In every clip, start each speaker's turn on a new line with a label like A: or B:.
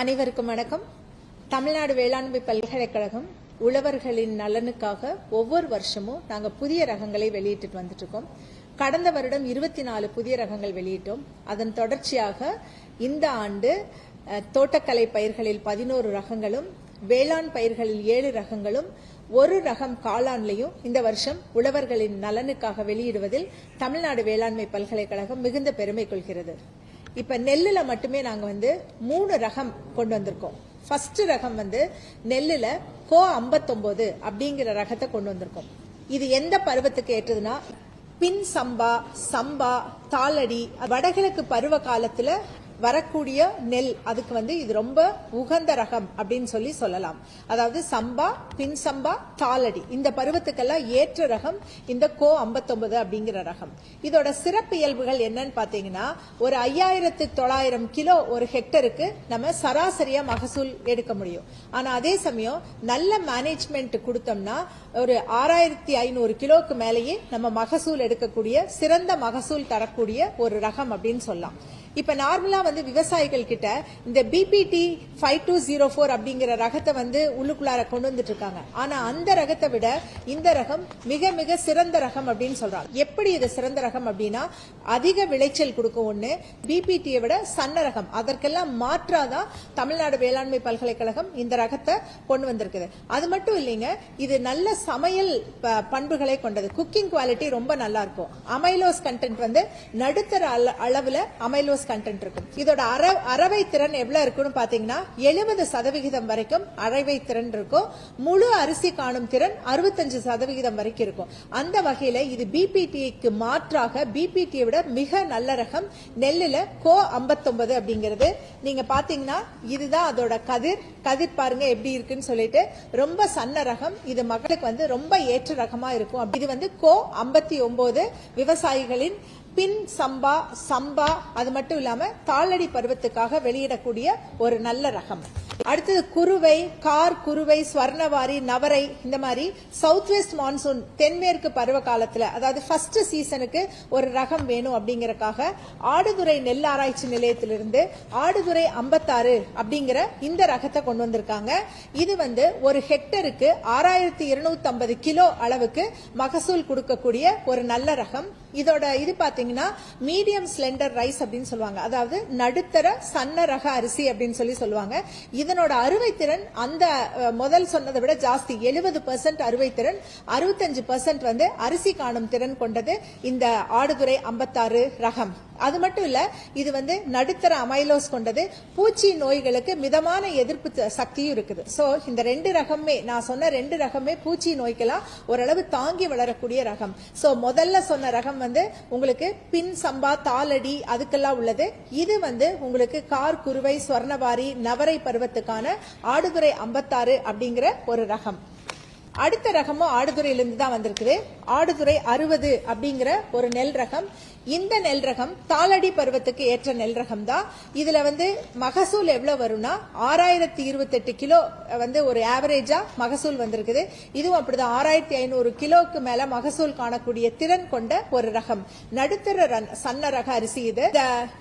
A: அனைவருக்கும் வணக்கம். தமிழ்நாடு வேளாண்மை பல்கலைக்கழகம் உழவர்களின் நலனுக்காக ஒவ்வொரு வருஷமும் நாங்கள் புதிய ரகங்களை வெளியிட்டு வந்துட்டு இருக்கோம் கடந்த வருடம் இருபத்தி நாலு புதிய ரகங்கள் வெளியிட்டோம். அதன் தொடர்ச்சியாக இந்த ஆண்டு தோட்டக்கலை பயிர்களில் பதினோரு ரகங்களும் வேளாண் பயிர்களில் ஏழு ரகங்களும் ஒரு ரகம் காளான்லையும் இந்த வருஷம் உழவர்களின் நலனுக்காக வெளியிடுவதில் தமிழ்நாடு வேளாண்மை பல்கலைக்கழகம் மிகுந்த பெருமை கொள்கிறது. இப்போ நெல்லில் மட்டுமே நாங்கள் வந்து மூணு ரகம் கொண்டு வந்திருக்கோம். ஃபர்ஸ்ட் ரகம் வந்து நெல்லில் கோ 59 அப்படிங்கிற ரகத்தை கொண்டு வந்திருக்கோம். இது எந்த பருவத்துக்கு ஏற்றதுன்னா பின் சம்பா சம்பா தாளடி வடகிழக்கு பருவ காலத்தில் வரக்கூடிய நெல் அதுக்கு வந்து இது ரொம்ப உகந்த ரகம் அப்படின்னு சொல்லி சொல்லலாம். அதாவது சம்பா பின் சம்பா தாளடி. இந்த பருவத்துக்கெல்லாம் ஏற்ற ரகம் இந்த கோ 59 அப்படிங்கிற ரகம். இதோட சிறப்பு இயல்புகள் என்னன்னு பாத்தீங்கன்னா ஒரு ஐயாயிரத்து தொள்ளாயிரம் கிலோ ஒரு ஹெக்டருக்கு நம்ம சராசரியா மகசூல் எடுக்க முடியும். ஆனா அதே சமயம் நல்ல மேனேஜ்மெண்ட் கொடுத்தோம்னா ஒரு ஆறாயிரத்தி ஐநூறு கிலோக்கு மேலேயே நம்ம மகசூல் எடுக்கக்கூடிய சிறந்த மகசூல் தரக்கூடிய ஒரு ரகம் அப்படின்னு சொல்லலாம். இப்போ நார்மலாக வந்து விவசாயிகள் கிட்ட இந்த BPT five two zero four அப்படிங்கிற ரகத்தை வந்து உள்ளுக்குள்ளார கொண்டு வந்துட்டு இருக்காங்க ஆனால் அந்த ரகத்தை விட இந்த ரகம் மிக மிக சிறந்த ரகம் அப்படின்னு சொல்றாங்க. எப்படி இது சிறந்த ரகம் அப்படின்னா அதிக விளைச்சல் கொடுக்கும் ஒண்ணு பிபிடியை விட சன்ன ரகம். அதற்கெல்லாம் மாற்றாதான் தமிழ்நாடு வேளாண்மை பல்கலைக்கழகம் இந்த ரகத்தை கொண்டு வந்திருக்குது. அது மட்டும் இல்லைங்க இது நல்ல சமையல் ப- பண்புகளை கொண்டது. குக்கிங் குவாலிட்டி ரொம்ப நல்லா இருக்கும். அமைலோஸ் கண்டென்ட் வந்து நடுத்தர அள- அளவுல அமைலோஸ் கண்டென்ட் இருக்கும். இதோட அற அறவை திறன் எவ்வளவு இருக்குன்னு பாத்தீங்கன்னா எழுபது சதவிகிதம் வரைக்கும் அறவை திறன் இருக்கும். முழு அரிசி காணும் திறன் அறுபத்தஞ்சு சதவிகிதம் வரைக்கும் இருக்கும். அந்த வகையில இது பிபிடிக்கு மாற்றாக பிபிடியை விட மிக நல்ல ரகம் நெல்லுல கோ 59 அப்படிங்கிறது. நீங்க பாத்தீங்கன்னா இதுதான் அதோட கதிர். கதிர் பாருங்க எப்படி இருக்குன்னு சொல்லிட்டு ரொம்ப சன்ன ரகம். இது மக்களுக்கு வந்து ரொம்ப ஏற்ற ரகமா இருக்கும். அப்படி இது வந்து கோ 59 விவசாயிகளின் பின் சம்பா சம்பா அது மட்டும் இல்லாம தாளடி பருவத்துக்காக வெளியிடக்கூடிய ஒரு நல்ல ரகம். அடுத்தது குருவை கார் குருவை ஸ்வர்ணவாரி நவரை இந்த மாதிரி சவுத் வெஸ்ட் மான்சூன் தென்மேற்கு பருவ காலத்துல அதாவது ஃபர்ஸ்ட் சீசனுக்கு ஒரு ரகம் வேணும் அப்படிங்கறக்காக ஆடுதுறை நெல் ஆராய்ச்சி நிலையத்திலிருந்து ஆடுதுறை 56 அப்படிங்கிற இந்த ரகத்தை கொண்டு வந்திருக்காங்க. இது வந்து ஒரு ஹெக்டருக்கு ஆறாயிரத்தி இருநூத்தி ஐம்பது கிலோ அளவுக்கு மகசூல் கொடுக்கக்கூடிய ஒரு நல்ல ரகம். இதோட இது பாத்தீங்கன்னா மீடியம் ஸ்லெண்டர் ரைஸ் அப்படின்னு சொல்லுவாங்க. அதாவது நடுத்தர சன்ன ரக அரிசி அப்படின்னு சொல்லி சொல்லுவாங்க. இதனோட அறுவை திறன் அந்த முதல் சொன்னதை விட ஜாஸ்தி. எழுபது பர்சன்ட் அறுவை திறன் அறுபத்தஞ்சு பர்சன்ட் வந்து அரிசி காணும் திறன் கொண்டது இந்த ஆடுதுறை 56 ரகம். அது மட்டும் இல்ல இது வந்து நடுத்தர அமைலோஸ் கொண்டது. பூச்சி நோய்களுக்கு மிதமான எதிர்ப்பு சக்தியும் இருக்குது. சோ இந்த ரெண்டு ரகமே நான் சொன்ன ரெண்டு ரகமே பூச்சி நோய்க்கெல்லாம் ஓரளவு தாங்கி வளரக்கூடிய ரகம். சோ முதல்ல சொன்ன ரகம் வந்து உங்களுக்கு பின் சம்பா தாளடி அதுக்கெல்லாம் உள்ளது. இது வந்து உங்களுக்கு கார் குருவை ஸ்வர்ணவாரி நவரை பருவத்துக்கான ஆடுதுறை 56 அப்படிங்கிற ஒரு ரகம். அடுத்த ரகமும் ஆடுதுறையிலிருந்து தான் வந்திருக்குது. ஆடுதுறை அறுபது அப்படிங்கிற ஒரு நெல் ரகம். இந்த நெல் ரகம் தாளடி பருவத்துக்கு ஏற்ற நெல் ரகம் தான் இதுல வந்து மகசூல் எவ்வளவு வரும்னா ஆறாயிரத்தி இருபத்தெட்டு கிலோ வந்து ஒரு ஆவரேஜா மகசூல் வந்திருக்குது. இதுவும் அப்படிதான். ஆறாயிரத்தி ஐநூறு கிலோக்கு மேல மகசூல் காணக்கூடிய திறன் கொண்ட ஒரு ரகம். நடுத்தர ரன்- சன்ன ரக அரிசி இது.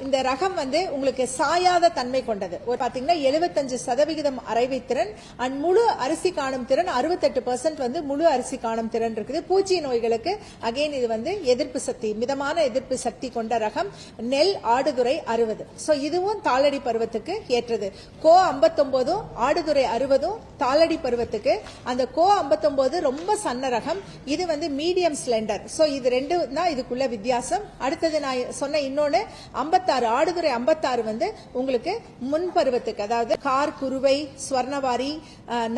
A: இந்த- ரகம் வந்து உங்களுக்கு சாயாத தன்மை கொண்டது. ஒரு பாத்தீங்கன்னா எழுபத்தஞ்சு சதவிகிதம் அரைவை திறன் அண்ட் முழு அரிசி காணும் திறன் அறுபத்தெட்டு பர்சன்ட் வந்து முழு அரிசி காணும் திறன் இருக்குது. பூச்சி நோய்களுக்கு அகைன் இது வந்து எதிர்ப்பு சக்தி மிதமான எதிர்ப்பு சக்தி கொண்ட ரகம் நெல் ஆடுதுறை அறுபது. சோ இதுவும் தாளடி பருவத்துக்கு ஏற்றது. கோ 59 ஆடுதுறை அறுபதும் தாளடி பருவத்துக்கு அந்த கோ 59 ரொம்ப சன்ன ரகம் இது வந்து மீடியம் ஸ்லெண்டர் ஸோ இது ரெண்டு தான் இதுக்குள்ள வித்தியாசம். அடுத்தது நான் சொன்ன இன்னொன்னு 56 ஆடுதுறை 56 வந்து உங்களுக்கு முன் பருவத்துக்கு அதாவது கார் குருவை ஸ்வர்ணவாரி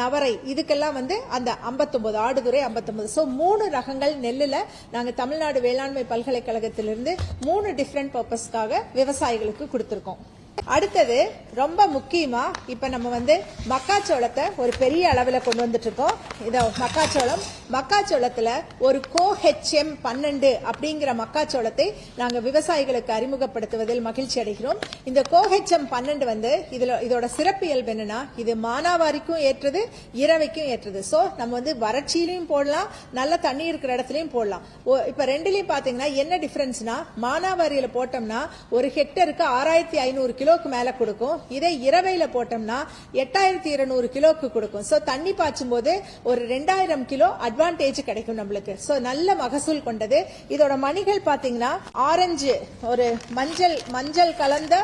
A: நவரை இதுக்கெல்லாம் வந்து அந்த 59 ஆடுதுறை ஐம்பத்தொம்பது ஸோ மூணு ரகங்கள் நெல்லுல நாங்கள் தமிழ்நாடு வேளாண்மை பல்கலைக்கழகத்திலிருந்து மூணு டிஃப்ரெண்ட் பர்பஸ்க்காக விவசாயிகளுக்கு கொடுத்துருக்கோம். அடுத்தது ரொம்ப முக்கியமா இப்ப நம்ம வந்து மக்காச்சோளத்தை ஒரு பெரிய அளவுல கொண்டு வந்துட்டு இருக்கோம் இத மக்காச்சோளம் மக்காச்சோளத்துல ஒரு கோஹெச்எம் பன்னெண்டு அப்படிங்கிற மக்காச்சோளத்தை நாங்க விவசாயிகளுக்கு அறிமுகப்படுத்துவதில் மகிழ்ச்சி அடைகிறோம். இந்த கோஹெச்எம் பன்னெண்டு வந்து இதுல இதோட சிறப்பு இயல்பு என்னன்னா இது மானாவாரிக்கும் ஏற்றது இரவைக்கும் ஏற்றது. சோ நம்ம வந்து வறட்சியிலையும் போடலாம் நல்ல தண்ணி இருக்கிற இடத்துலயும் போடலாம். ஓ- இப்ப ரெண்டுலயும் பாத்தீங்கன்னா என்ன டிஃபரன்ஸ்னா மானாவாரியில போட்டோம்னா ஒரு ஹெக்டருக்கு ஆறாயிரத்தி ஐநூறு கிலோக்கு மேலே கொடுக்கும். இதே இரவையில் போட்டோம்னா எட்டாயிரத்தி இருநூறு கிலோக்கு கொடுக்கும். ஸோ தண்ணி பாய்ச்சும் போது ஒரு ரெண்டாயிரம் கிலோ அட்வான்டேஜ் கிடைக்கும் நம்மளுக்கு. ஸோ நல்ல மகசூல் கொண்டது. இதோட மணிகள் பார்த்தீங்கன்னா ஆரஞ்சு ஒரு மஞ்சள் மஞ்சள் கலந்த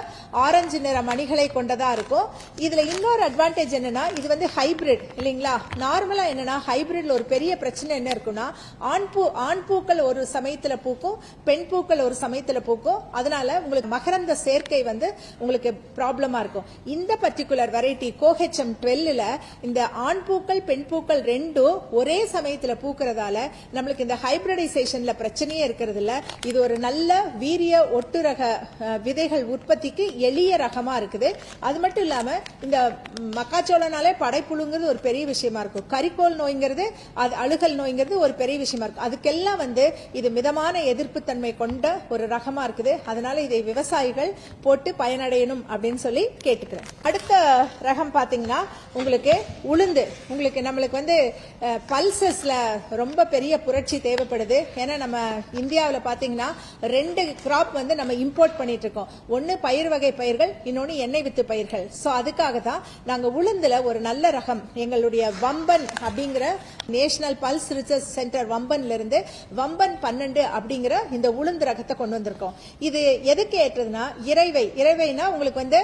A: ஆரஞ்சு நிற மணிகளை கொண்டதா இருக்கும். இதுல இன்னொரு அட்வான்டேஜ் என்னன்னா இது வந்து ஹைபிரிட் இல்லைங்களா? நார்மலா என்னன்னா ஹைபிரிட்ல ஒரு பெரிய பிரச்சனை என்ன இருக்குன்னா ஆண் பூ ஆண் பூக்கள் ஒரு சமயத்துல பூக்கும் பெண் பூக்கள் ஒரு சமயத்துல பூக்கும். அதனால உங்களுக்கு மகரந்த சேர்க்கை வந்து உங்களுக்கு ப்ராப்ளமா இருக்கும். இந்த பர்டிகுலர் வெரைட்டி கோஹெச்எம் டுவெல்லில் இந்த ஆண் பூக்கள் பெண் பூக்கள் ரெண்டும் ஒரே சமயத்தில் பூக்கிறதால நம்மளுக்கு இந்த ஹைப்ரடைசேஷனில் பிரச்சனையே இருக்கிறது இல்லை இது ஒரு நல்ல வீரிய ஒட்டு ரக விதைகள் உற்பத்திக்கு எளிய ரகமா இருக்குது. அது மட்டும் இல்லாமல் இந்த மக்காச்சோளனாலே படைப்புழுங்கிறது ஒரு பெரிய விஷயமா இருக்கும். கரிக்கோல் நோய்ங்கிறது அது அழுகல் நோய்ங்கிறது ஒரு பெரிய விஷயமா இருக்கும். அதுக்கெல்லாம் வந்து இது மிதமான எதிர்ப்பு தன்மை கொண்ட ஒரு ரகமா இருக்குது. அதனால இதை விவசாயிகள் போட்டு வேணும் அப்படின்னு சொல்லி கேட்டுக்கிறேன். அடுத்த ரகம் பார்த்தீங்கன்னா உங்களுக்கு உளுந்து. உங்களுக்கு நம்மளுக்கு வந்து பல்சஸ்ல ரொம்ப பெரிய புரட்சி தேவைப்படுது. ஏன்னா நம்ம இந்தியாவில் பார்த்தீங்கன்னா ரெண்டு கிராப் வந்து நம்ம இம்போர்ட் பண்ணிட்டு இருக்கோம் ஒன்று பயிர் வகை பயிர்கள் இன்னொன்று எண்ணெய் வித்து பயிர்கள். ஸோ அதுக்காக தான் நாங்கள் உளுந்துல ஒரு நல்ல ரகம் எங்களுடைய வம்பன் அப்படிங்கிற நேஷனல் பல்ஸ் ரிசர்ச் சென்டர் வம்பன்ல இருந்து வம்பன் பன்னெண்டு அப்படிங்கிற இந்த உளுந்து ரகத்தை கொண்டு வந்திருக்கோம். இது எதுக்கு ஏற்றதுன்னா இறைவை. இறைவைனா உங்களுக்கு வந்து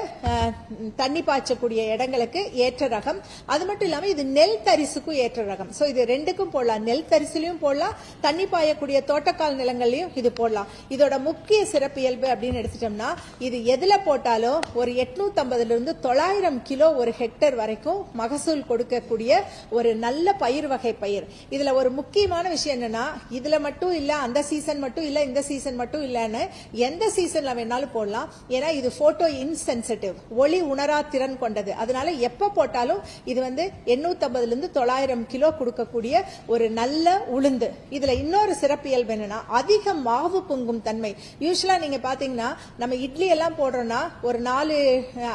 A: தண்ணி பாய்ச்சக்கூடிய இடங்களுக்கு ஏற்ற ரகம். அது மட்டும் இல்லாமல் இது நெல் தரிசுக்கும் ஏற்ற ரகம். ஸோ இது ரெண்டுக்கும் போடலாம். நெல் தரிசிலையும் போடலாம். தண்ணி பாயக்கூடிய தோட்டக்கால் நிலங்கள்லையும் இது போடலாம். இதோட முக்கிய சிறப்பியல்பு அப்படின்னு எடுத்துட்டோம்னா இது எதில் போட்டாலும் ஒரு 850 இருந்து தொள்ளாயிரம் கிலோ ஒரு ஹெக்டர் வரைக்கும் மகசூல் கொடுக்கக்கூடிய ஒரு நல்ல பயிர் வகை பயிர். இதில் ஒரு முக்கியமான விஷயம் என்னன்னா இதில் மட்டும் இல்லை அந்த சீசன் மட்டும் இல்லை இந்த சீசன் மட்டும் இல்லைன்னு எந்த சீசனில் வேணாலும் போடலாம். ஏன்னா இது போட்டோ இன்சென்சிட்டிவ் ஒளி உணரா திறன் கொண்டது. அதனால எப்ப போட்டாலும் இது வந்து 850 இருந்து தொள்ளாயிரம் கிலோ கொடுக்கக்கூடிய ஒரு நல்ல உளுந்து. இதுல இன்னொரு சிறப்பியல்பு என்னன்னா அதிக மாவு பொங்கும் தன்மை. யூஸ்வலா நீங்க பாத்தீங்கன்னா நம்ம இட்லி எல்லாம் போடுறோம்னா ஒரு நாலு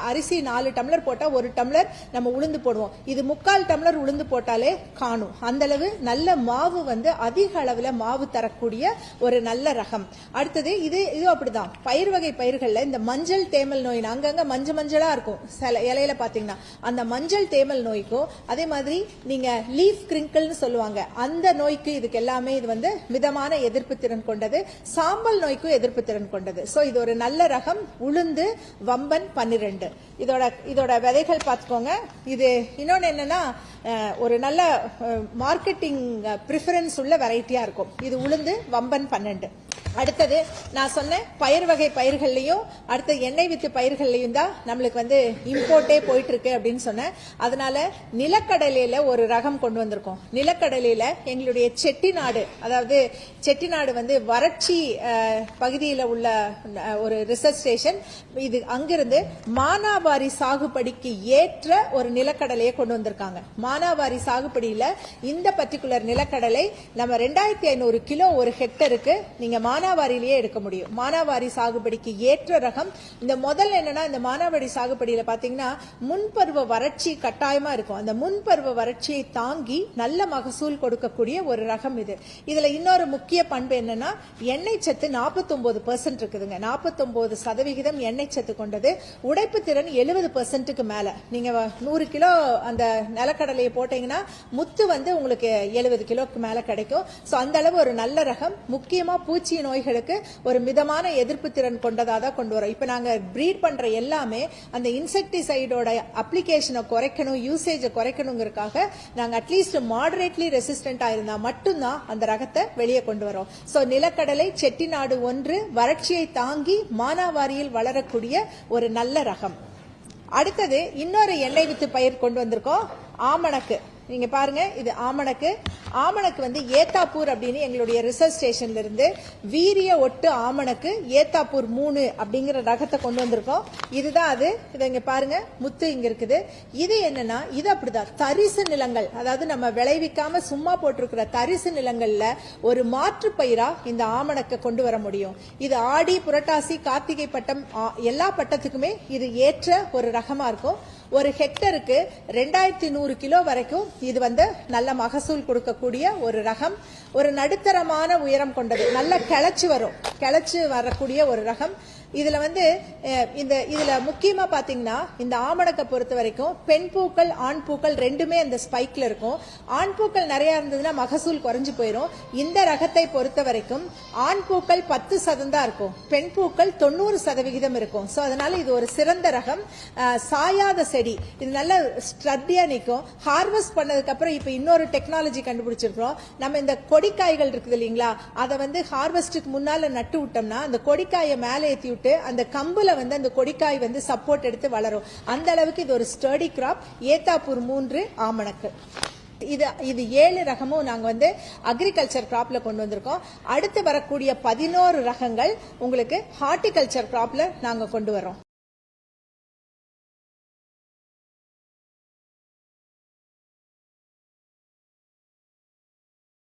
A: அரிசி நாலு டம்ளர் போட்டா ஒரு டம்ளர் நம்ம உளுந்து போடுவோம். இது முக்கால் டம்ளர் உளுந்து போட்டாலே காணும். அந்த அளவு நல்ல மாவு வந்து அதிக அளவுல மாவு தரக்கூடிய ஒரு நல்ல ரகம். அடுத்தது இது இது அப்படிதான். பயிர் வகை பயிர்கள்ல இந்த மஞ்சள் தேமல் நோய் அங்கங்க மஞ்சள் மஞ்சளா இருக்கும். சில இலையில பாத்தீங்கன்னா அந்த மஞ்சள் தேமல் நோய்க்கும் அதே மாதிரி நீங்க லீஃப் கிரிங்கிள்னு சொல்லுவாங்க. அந்த நோய்க்கு இதுக்கு எல்லாமே இது வந்து மிதமான எதிர்ப்பு திறன் கொண்டது. சாம்பல் நோய்க்கும் எதிர்ப்பு திறன் கொண்டது. சோ இது ஒரு நல்ல ரகம் உளுந்து வம்பன் பன்னிரெண்டு. இதோட இதோட விதைகள் பார்த்துக்கோங்க இது இன்னொன்னு என்னன்னா ஒரு நல்ல மார்க்கெட்டிங் ப்ரிஃபரன்ஸ் உள்ள வெரைட்டியா இருக்கும். இது உளுந்து வம்பன் பன்னெண்டு. அடுத்தது நான் சொன்னேன் பயிர் வகை பயிர்கள்லையும் அடுத்து எண்ணெய் வித்து பயிர்கள்லையும் தான் நம்மளுக்கு வந்து இம்போர்ட்டே போயிட்டு இருக்கு அப்படின்னு சொன்னேன். அதனால நிலக்கடலையில ஒரு ரகம் கொண்டு வந்திருக்கோம். நிலக்கடலையில எங்களுடைய செட்டிநாடு அதாவது செட்டிநாடு வந்து வறட்சி பகுதியில் உள்ள ஒரு ரிசர்ச் ஸ்டேஷன் இது அங்கிருந்து மானாவாரி சாகுபடிக்கு ஏற்ற ஒரு நிலக்கடலையை கொண்டு வந்திருக்காங்க. மானாவாரி சாகுபடியில இந்த பர்டிகுலர் நிலக்கடலை நம்ம ரெண்டாயிரத்தி ஐநூறு கிலோ ஒரு ஹெக்டருக்கு நீங்க மானாவாரியிலேயே எடுக்க முடியும். மானாவாரி சாகுபடிக்கு ஏற்ற ரகம் இந்த முதல்ல என்னன்னா இந்த மானாவாரி சாகுபடியில் பார்த்தீங்கன்னா முன்பருவ வறட்சி கட்டாயமாக இருக்கும். அந்த முன்பருவ வறட்சியை தாங்கி நல்ல மகசூல் கொடுக்கக்கூடிய ஒரு ரகம் இது. இதுல இன்னொரு முக்கிய பண்பு என்னன்னா எண்ணெய் சத்து நாற்பத்தொம்போது பர்சன்ட் இருக்குதுங்க. 49% சதவிகிதம் எண்ணெய் சத்து கொண்டது. உடைப்பு திறன் எழுபது பெர்சென்ட்டுக்கு மேல. நீங்க நூறு கிலோ அந்த நிலக்கடலையை போட்டீங்கன்னா முத்து வந்து உங்களுக்கு எழுபது கிலோக்கு மேலே கிடைக்கும். சோ அந்த அளவு ஒரு நல்ல ரகம். முக்கியமா பூச்சியின் நோய்களுக்கு ஒரு மிதமான எதிர்ப்பு திறன் கொண்டதா தான் கொண்டு வரோம். இப்போ நாங்கள் ப்ரீட் பண்ணுற எல்லாமே அந்த இன்செக்டிசைடோட அப்ளிகேஷனை குறைக்கணும் யூசேஜை குறைக்கணுங்கிறதுக்காக நாங்கள் அட்லீஸ்ட் மாடரேட்லி ரெசிஸ்டண்டாக இருந்தால் மட்டும்தான் அந்த ரகத்தை வெளியே கொண்டு வரோம். ஸோ நிலக்கடலை செட்டிநாடு ஒன்று வறட்சியை தாங்கி மானாவாரியில் வளரக்கூடிய ஒரு நல்ல ரகம். அடுத்தது இன்னொரு எண்ணெய் வித்து பயிர் கொண்டு வந்திருக்கோம் ஆமணக்கு. நீங்க பாருங்க இது ஆமணக்கு. ஆமணக்கு வந்து ஏத்தாப்பூர் அப்படின்னு எங்களுடைய ரிசர்ச் ஸ்டேஷன்ல இருந்து வீரிய ஒட்டு ஆமணக்கு ஏத்தாப்பூர் மூணு அப்படிங்கிற ரகத்தை கொண்டு வந்திருக்கோம். இதுதான் அது. இதை இங்க பாருங்க. முத்து இங்க இருக்குது. இது என்னன்னா இது அப்படிதான். தரிசு நிலங்கள். அதாவது நம்ம விளைவிக்காம சும்மா போட்டிருக்கிற தரிசு நிலங்கள்ல ஒரு மாற்று பயிரா இந்த ஆமணக்கை கொண்டு வர முடியும். இது ஆடி புரட்டாசி கார்த்திகை பட்டம் ஆ, எல்லா பட்டத்துக்குமே இது ஏற்ற ஒரு ரகமா இருக்கும். ஒரு ஹெக்டருக்கு ரெண்டாயிரத்தி நூறு கிலோ வரைக்கும் இது வந்து நல்ல மகசூல் கொடுக்க இருக்கக்கூடிய ஒரு ரகம் ஒரு நடுத்தரமான உயரம் கொண்டது. நல்ல கிளச்சி வரும். கிளச்சி வரக்கூடிய ஒரு ரகம். இதில் வந்து இந்த இதில் முக்கியமாக பார்த்தீங்கன்னா இந்த ஆமணக்கை பொறுத்த வரைக்கும் பெண் பூக்கள் ஆண் பூக்கள் ரெண்டுமே அந்த ஸ்பைக்கில் இருக்கும். ஆண் பூக்கள் நிறையா இருந்ததுன்னா மகசூல் குறைஞ்சு போயிடும் இந்த ரகத்தை பொறுத்த வரைக்கும் ஆண் பூக்கள் பத்து சதம் தான் இருக்கும். பெண் பூக்கள் தொண்ணூறு சதவிகிதம் இருக்கும். ஸோ அதனால இது ஒரு சிறந்த ரகம். சாயாத செடி. இது நல்ல ஸ்ட்ரட்டியாக நிற்கும் ஹார்வெஸ்ட் பண்ணதுக்கப்புறம் இப்போ இன்னொரு டெக்னாலஜி கண்டுபிடிச்சிருக்கிறோம். நம்ம இந்த கொடிக்காய்கள் இருக்குது இல்லைங்களா? அதை வந்து ஹார்வெஸ்ட்டுக்கு முன்னால் நட்டு விட்டோம்னா அந்த கொடிக்காயை மேலே ஏற்றி விட்டு அந்த கம்புல வந்து அந்த கொடிக்காய் வந்து சப்போர்ட் எடுத்து வளரும். அந்த அளவுக்கு இது ஒரு ஸ்டடி கிராப் ஏத்தாப்பூர் மூன்று ஆமணக்கு. இது இது ஏழு ரகமும் நாங்கள் வந்து அக்ரிகல்ச்சர் கிராப்ல கொண்டு வந்திருக்கோம். அடுத்து வரக்கூடிய பதினோரு ரகங்கள் உங்களுக்கு ஹார்டிகல்ச்சர் கிராப்ல நாங்கள் கொண்டு வரோம்